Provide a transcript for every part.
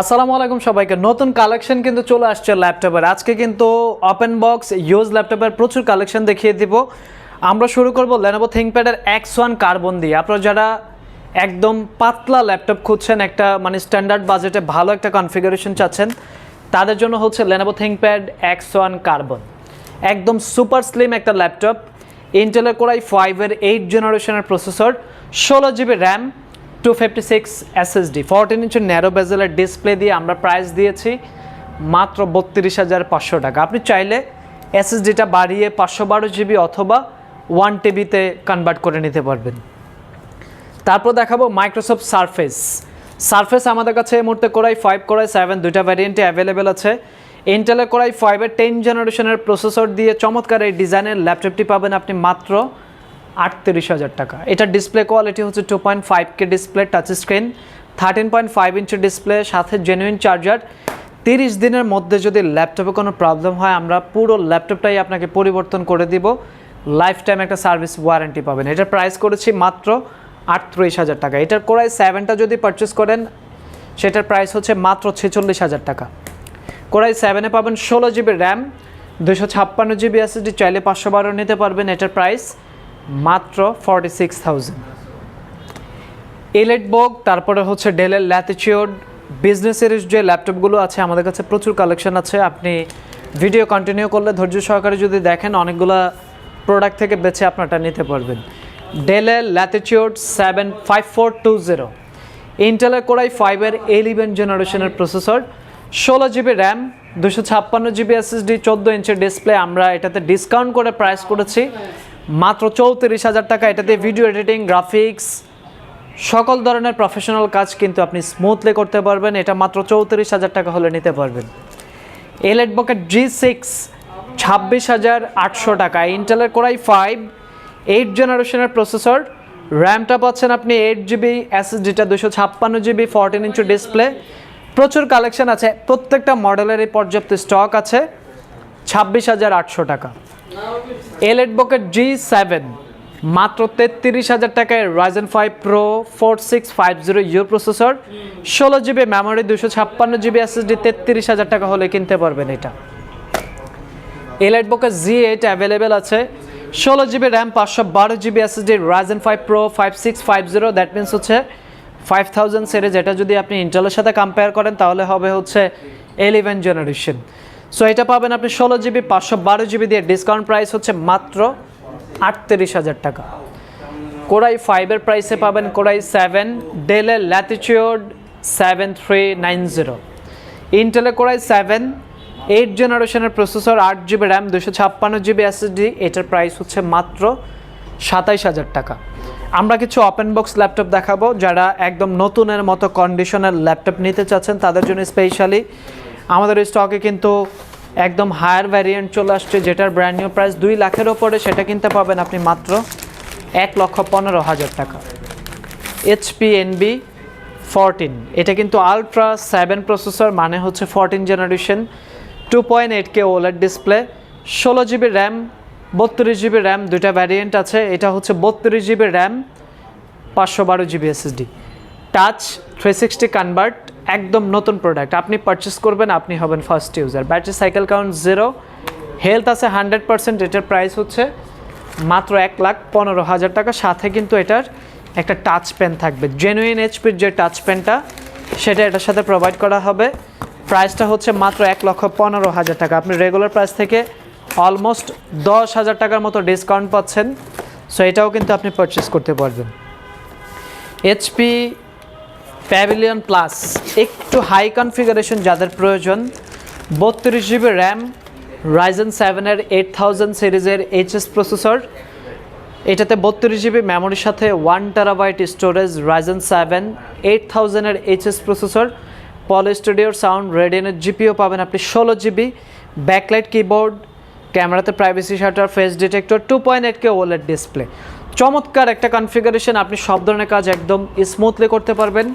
আসসালামু আলাইকুম সবাইকে। নতুন কালেকশন কিন্তু চলে আসছে ল্যাপটপের আজকে কিন্তু ওপেন বক্স ইউজ ল্যাপটপের প্রচুর কালেকশন দেখিয়ে দিব। আমরা শুরু করব লেনোভো থিংকপ্যাডের এক্স ওয়ান কার্বন দিয়ে। আপনারা যারা একদম পাতলা ল্যাপটপ খুঁজছেন, একটা মানে স্ট্যান্ডার্ড বাজেটে ভালো একটা কনফিগারেশন চাচ্ছেন, তাদের জন্য হচ্ছে Lenovo ThinkPad X one carbon একদম সুপার স্লিম একটা ল্যাপটপ ইন্টেলের কোরাই ফাইভের এইট জেনারেশনের প্রসেসর ষোলো GB RAM two fifty six SSD fourteen ইঞ্চের narrow বেজেলের ডিসপ্লে দিয়ে আমরা প্রাইস দিয়েছি মাত্র বত্রিশ হাজার পাঁচশো টাকা। আপনি চাইলে এসএসডিটা বাড়িয়ে পাঁচশো বারো জিবি অথবা ওয়ান টিবিতে কনভার্ট করে নিতে পারবেন। তারপর দেখাবো মাইক্রোসফট সারফেস সারফেস আমাদের কাছে এই মুহূর্তে কোরাই ফাইভ কোরাই সেভেন দুইটা ভ্যারিয়েন্টে অ্যাভেলেবেল আছে। ইন্টেলের কোরাই ফাইভের টেন জেনারেশনের প্রসেসর দিয়ে চমৎকার এই ডিজাইনের ল্যাপটপটি পাবেন আপনি মাত্র আটত্রিশ হাজার টাকা। এটার ডিসপ্লে কোয়ালিটি হচ্ছে two point five K display touch screen thirteen point five inch display সাথে জেনুইন চার্জার তিরিশ দিনের মধ্যে যদি ল্যাপটপে কোনো প্রবলেম হয়, আমরা পুরো ল্যাপটপটাই আপনাকে পরিবর্তন করে দিব। লাইফ টাইম একটা সার্ভিস ওয়ারেন্টি পাবেন। এটার প্রাইস করেছি মাত্র আটত্রিশ হাজার টাকা। এটার কোরাই সেভেনটা যদি পারচেস করেন, সেটার প্রাইস হচ্ছে মাত্র ছেচল্লিশ হাজার টাকা। কোরাই সেভেনে পাবেন ষোলো জিবি র্যাম দুশো ছাপ্পান্ন জিবি এসএসডি চাইলে পাঁচশো বারো নিতে পারবেন এটার প্রাইস মাত্র forty six thousand EliteBook তারপরে হচ্ছে ডেলের ল্যাটিচিউড বিজনেস সিরিজ যে ল্যাপটপগুলো আছে, আমাদের কাছে প্রচুর কালেকশন আছে। আপনি ভিডিও কন্টিনিউ করলে ধৈর্য সহকারে যদি দেখেন, অনেকগুলো প্রোডাক্ট থেকে বেছে আপনারটা নিতে পারবেন। ডেলের Latitude seven five four two zero ইন্টেলের কোরাই ফাইভের এলিভেন জেনারেশনের প্রসেসর ষোলো জিবি র্যাম দুশো ছাপ্পান্ন জিবি এসএসডি চোদ্দ ইঞ্চের ডিসপ্লে আমরা এটাতে ডিসকাউন্ট করে প্রাইস করেছি। মাত্র চৌত্রিশ হাজার টাকা। এটাতে ভিডিও এডিটিং গ্রাফিক্স সকল ধরনের প্রফেশনাল কাজ কিন্তু আপনি স্মুথলি করতে পারবেন। এটা মাত্র চৌত্রিশ হাজার টাকা হলে নিতে পারবেন। এলেট বকেট জি সিক্স ছাব্বিশ হাজার আটশো টাকা। ইন্টেলের কোরাই ফাইভ এইট জেনারেশনের প্রসেসর র্যামটা পাচ্ছেন আপনি এইট জিবি এসএসডিটা দুশো ছাপ্পান্ন জিবি ফোরটিন ইঞ্চি ডিসপ্লে প্রচুর কালেকশন আছে। প্রত্যেকটা মডেলেরই পর্যাপ্ত স্টক আছে। ছাব্বিশ হাজার আটশো টাকা। এলেট বকেট জি সেভেন মাত্র তেত্রিশ হাজার টাকায় Ryzen five pro four six five zero U processor ষোলো জিবি মেমোরি দুশো ছাপ্পান্ন জিবি এসএসডি তেত্রিশ হাজার টাকা হলে কিনতে পারবেন এটা। EliteBook G eight available আছে, ষোলো জিবি র্যাম পাঁচশো বারো GB SSD Ryzen five pro five six five zero that means হচ্ছে ফাইভ থাউজেন্ড সিরিজ এটা যদি আপনি ইন্টেলের সাথে কম্পেয়ার করেন, তাহলে হবে হচ্ছে এলিভেন জেনারেশন সো এটা পাবেন আপনি ষোলো জিবি, পাঁচশো বারো জিবি দিয়ে ডিসকাউন্ট প্রাইস হচ্ছে মাত্র আটত্রিশ হাজার টাকা। কোরাই ফাইভের প্রাইসে পাবেন কোরাই সেভেন ডেলের Latitude seven three nine zero ইন্টেলে core i seven eight জেনারেশনের প্রসেসর আট জিবি র্যাম দুশো ছাপ্পান্ন জিবি এসএসডি এটার প্রাইস হচ্ছে মাত্র সাতাইশ হাজার টাকা। আমরা কিছু ওপেন বক্স ল্যাপটপ দেখাবো, যারা একদম নতুনের মতো কন্ডিশনের ল্যাপটপ নিতে চাচ্ছেন, তাদের জন্য স্পেশালি আমাদের স্টকে কিন্তু একদম হায়ার ভ্যারিয়েন্ট চলে আসছে, যেটার ব্র্যান্ড নিউ প্রাইস দুই লাখের ওপরে, সেটা কিনতে পাবেন আপনি মাত্র এক লক্ষ পনেরো হাজার টাকা। এইচপি এনবি ফোরটিন এটা কিন্তু আলট্রা সেভেন প্রসেসর মানে হচ্ছে fourteen generation two point eight K OLED display ষোলো জিবি র্যাম বত্রিশ জিবি র্যাম দুইটা ভ্যারিয়েন্ট আছে, এটা হচ্ছে বত্রিশ জিবি র্যাম পাঁচশো বারো GB SSD touch three sixty convert একদম নতুন প্রোডাক্ট আপনি পারচেস করবেন, আপনি হবেন first user battery cycle count zero health আছে হান্ড্রেড পার্সেন্ট এটার প্রাইস হচ্ছে মাত্র এক লাখ পনেরো হাজার টাকা। সাথে কিন্তু এটার একটা টাচ পেন থাকবে। জেনুইন এইচপির যে টাচ পেনটা সেটা এটার সাথে প্রোভাইড করা হবে। প্রাইসটা হচ্ছে মাত্র এক লক্ষ পনেরো হাজার টাকা। আপনি রেগুলার প্রাইস থেকে অলমোস্ট দশ হাজার টাকার মতো ডিসকাউন্ট পাচ্ছেন। সো এটাও কিন্তু আপনি পারচেস করতে পারবেন। এইচপি প্যাভিলিয়ন প্লাস একটু হাই কনফিগারেশন যাদের প্রয়োজন, বত্রিশ জিবি র্যাম রাইজেন সেভেনের এইট থাউজেন্ড সিরিজের এইচএস প্রসেসর এটাতে বত্রিশ জিবি মেমোরির সাথে one terabyte storage Ryzen seven eight থাউজেন্ডের HS processor Poly স্টুডিওর সাউন্ড রেডিয়ানের জিপিও পাবেন আপনি ষোলো জিবি ব্যাকলাইট কিবোর্ড ক্যামেরাতে privacy shutter face detector two point eight K OLED display চমৎকার একটা কনফিগারেশন আপনি সব ধরনের কাজ একদম স্মুথলি করতে পারবেন।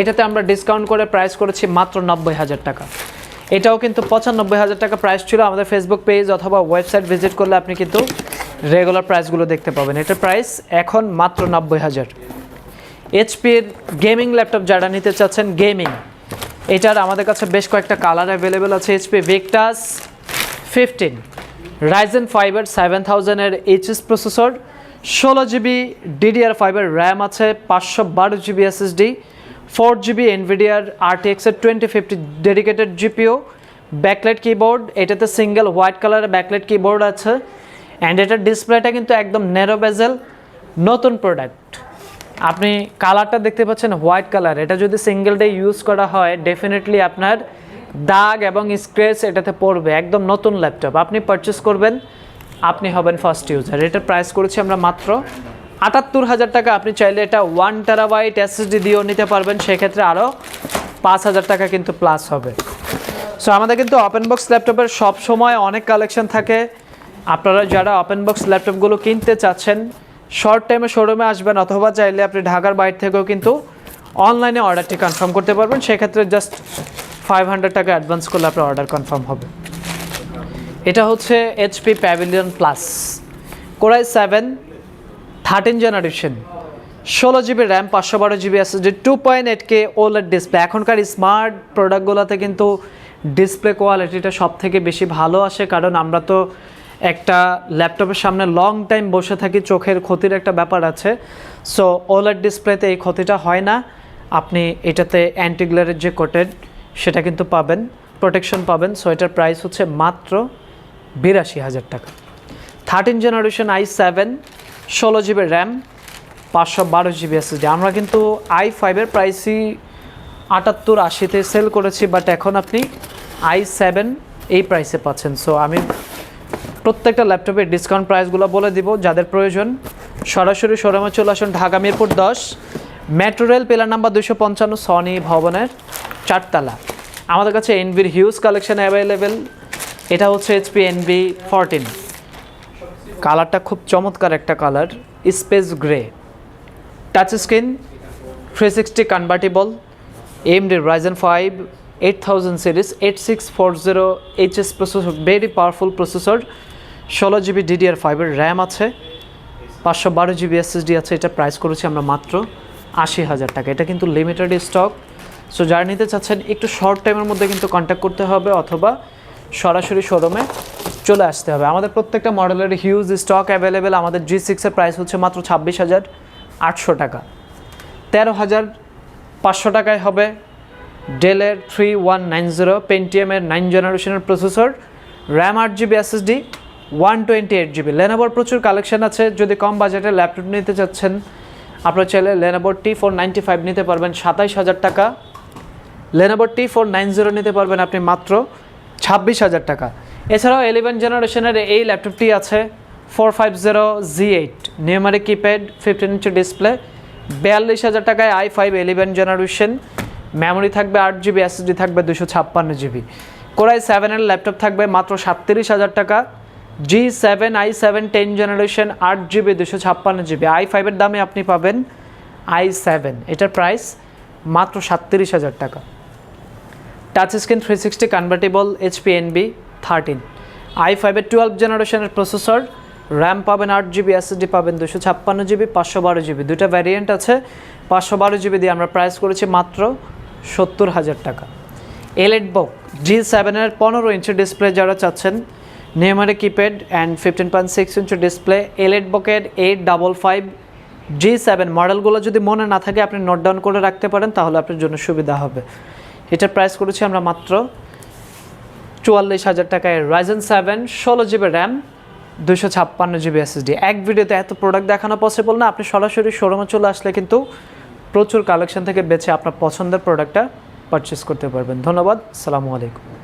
এটাতে আমরা ডিসকাউন্ট করে প্রাইস করেছি মাত্র নব্বই হাজার টাকা। এটাও কিন্তু পঁচানব্বই হাজার টাকা প্রাইস ছিল আমাদের ফেসবুক পেজ অথবা ওয়েবসাইট ভিজিট করলে আপনি কিন্তু রেগুলার প্রাইসগুলো দেখতে পাবেন। এটার প্রাইস এখন মাত্র নব্বই হাজার। এইচপির গেমিং ল্যাপটপ যারা নিতে চাচ্ছেন গেমিং এটার আমাদের কাছে বেশ কয়েকটা কালার অ্যাভেলেবেল আছে। HP Victus fifteen Ryzen five seven থাউজেন্ডের HS processor ষোলো জিবি ডিডিআর ফাইবার র্যাম আছে, পাঁচশো বারো GB SSD four GB NVIDIA আরটিএক্সের twenty fifty dedicated GPU backlight keyboard এটাতে সিঙ্গেল হোয়াইট কালারের ব্যাকলাইট কিবোর্ড আছে অ্যান্ড এটার ডিসপ্লেটা কিন্তু একদম ন্যারো বেজেল নতুন প্রোডাক্ট আপনি কালারটা দেখতে পাচ্ছেন হোয়াইট কালার এটা যদি সিঙ্গেল ডে ইউজ করা হয় ডেফিনেটলি আপনার দাগ এবং স্ক্রেচ এটাতে পড়বে, একদম নতুন ল্যাপটপ আপনি পারচেস করবেন, আপনি হবেন ফার্স্ট ইউজার এটার প্রাইস করেছি আমরা মাত্র আটাত্তর হাজার টাকা। আপনি চাইলে এটা ওয়ান টেরাবাইট এসএসডি দিয়েও নিতে পারবেন। সেক্ষেত্রে আরও পাঁচ হাজার টাকা কিন্তু প্লাস হবে। সো আমাদের কিন্তু ওপেন বক্স ল্যাপটপের সব সময় অনেক কালেকশন থাকে। আপনারা যারা ওপেন বক্স ল্যাপটপগুলো কিনতে চাচ্ছেন শর্ট টাইমে শোরুমে আসবেন, অথবা চাইলে আপনি ঢাকার বাইরে থেকেও কিন্তু অনলাইনে অর্ডারটি কনফার্ম করতে পারবেন। সেক্ষেত্রে জাস্ট ফাইভ হান্ড্রেড টাকা অ্যাডভান্স করলে আপনার অর্ডার কনফার্ম হবে। এটা হচ্ছে HP Pavilion plus core i seven thirteen generation ষোলো জিবি র্যাম পাঁচশো বারো GB SSD two point eight K ওলের ডিসপ্লে এখনকার স্মার্ট প্রোডাক্টগুলোতে কিন্তু ডিসপ্লে কোয়ালিটিটা সব থেকে বেশি ভালো আসে, কারণ আমরা তো একটা ল্যাপটপের সামনে লং টাইম বসে থাকি, চোখের ক্ষতির একটা ব্যাপার আছে। সো ওলের ডিসপ্লেতে এই ক্ষতিটা হয় না। আপনি এটাতে অ্যান্টিগ্লারের যে কোটেড সেটা কিন্তু পাবেন প্রোটেকশন পাবেন। সো এটার প্রাইস হচ্ছে মাত্র বিরাশি হাজার টাকা। থার্টিন জেনারেশন আই সেভেন ষোলো জিবি র্যাম পাঁচশো বারো জিবি এসএসডি আমরা কিন্তু আই ফাইভের প্রাইসই আটাত্তর, আশিতে সেল করেছি বাট এখন আপনি আই সেভেন এই প্রাইসে পাচ্ছেন। সো আমি প্রত্যেকটা ল্যাপটপের ডিসকাউন্ট প্রাইসগুলো বলে দিব, যাদের প্রয়োজন, সরাসরি শোরুমে চলে আসুন, ঢাকা মিরপুর দশ মেট্রো রেল পিলার নাম্বার দুশো পঞ্চান্ন সনি ভবনের চারতলা। আমাদের কাছে এনবির হিউজ কালেকশন অ্যাভেলেবেল এটা হচ্ছে এইচপি এনবি ফরটিন কালারটা খুব চমৎকার একটা colour space grey touch screen three sixty convertible AMD Ryzen five eight thousand series eight six four zero HS processor very powerful processor ষোলো জিবি ডিডিআর ফাইভের RAM আছে। পাঁচশো বারো জিবি এসএসডি আছে। এটা প্রাইস করেছি আমরা মাত্র আশি হাজার টাকা। এটা কিন্তু লিমিটেড স্টক সো যারা নিতে চাচ্ছেন, একটু শর্ট টাইমের মধ্যে কিন্তু কন্ট্যাক্ট করতে হবে অথবা সরাসরি শোরুমে চলে আসতে হবে। আমাদের প্রত্যেকটা মডেলের হিউজ স্টক অ্যাভেলেবেল আমাদের জি সিক্সের প্রাইস হচ্ছে মাত্র ছাব্বিশ হাজার আটশো টাকা। তেরো হাজার পাঁচশো টাকায় হবে ডেলের থ্রি ওয়ান নাইন জিরো পেন্টিএমের নাইন জেনারেশনের প্রসেসর র্যাম আট GB SSD one twenty eight GB লেনোভোর প্রচুর কালেকশন আছে, যদি কম বাজেটে ল্যাপটপ নিতে চাচ্ছেন, আপনার চাইলে লেনোভোর টি ফোর নাইনটি ফাইভ নিতে পারবেন, সাতাইশ হাজার টাকা। লেনোভোর টি ফোর নাইন জিরো নিতে পারবেন আপনি মাত্র ছাব্বিশ হাজার টাকা। এছাড়াও ইলেভেন জেনারেশনের এই ল্যাপটপটি আছে four five zero G eight numeric keypad fifteen inch display বিয়াল্লিশ হাজার টাকায় i five eleven generation memory থাকবে আট জিবি এসএসডি থাকবে দুশো ছাপ্পান্ন জিবি কোরাই সেভেনের ল্যাপটপ থাকবে মাত্র সাতত্রিশ হাজার টাকা। G seven i seven ten generation আট জিবি দুশো ছাপ্পান্ন জিবি আই ফাইভের দামে আপনি পাবেন আই সেভেন এটার প্রাইস মাত্র সাতত্রিশ হাজার টাকা। Touch screen three sixty convertible HP NB thirteen i ফাইভের টুয়েলভ জেনারেশনের প্রসেসর র্যাম পাবেন আট জিবি এসএসডি পাবেন দুশো ছাপ্পান্ন জিবি পাঁচশো বারো জিবি দুটো ভ্যারিয়েন্ট আছে। পাঁচশো বারো জিবি দিয়ে আমরা প্রাইস করেছি মাত্র সত্তর হাজার টাকা। এলএড বক জি সেভেনের পনেরো ইঞ্চি ডিসপ্লে যারা চাচ্ছেন নেমারে keypad and fifteen point six inch display LED বকের eight double five G seven মডেলগুলো যদি মনে না থাকে, আপনি নোট ডাউন করে রাখতে পারেন, তাহলে আপনার জন্য সুবিধা হবে। এটার প্রাইস করেছি আমরা মাত্র চুয়াল্লিশ হাজার টাকায় রাইজেন সেভেন ষোলো জিবি র্যাম দুশো ছাপ্পান্ন জিবি এসএসডি এক ভিডিওতে এত প্রোডাক্ট দেখানো পসিবল না। আপনি সরাসরি শোরুমে চলে আসলে কিন্তু প্রচুর কালেকশন থেকে বেছে আপনার পছন্দের প্রোডাক্টটা পারচেস করতে পারবেন। ধন্যবাদ। সালামু আলাইকুম।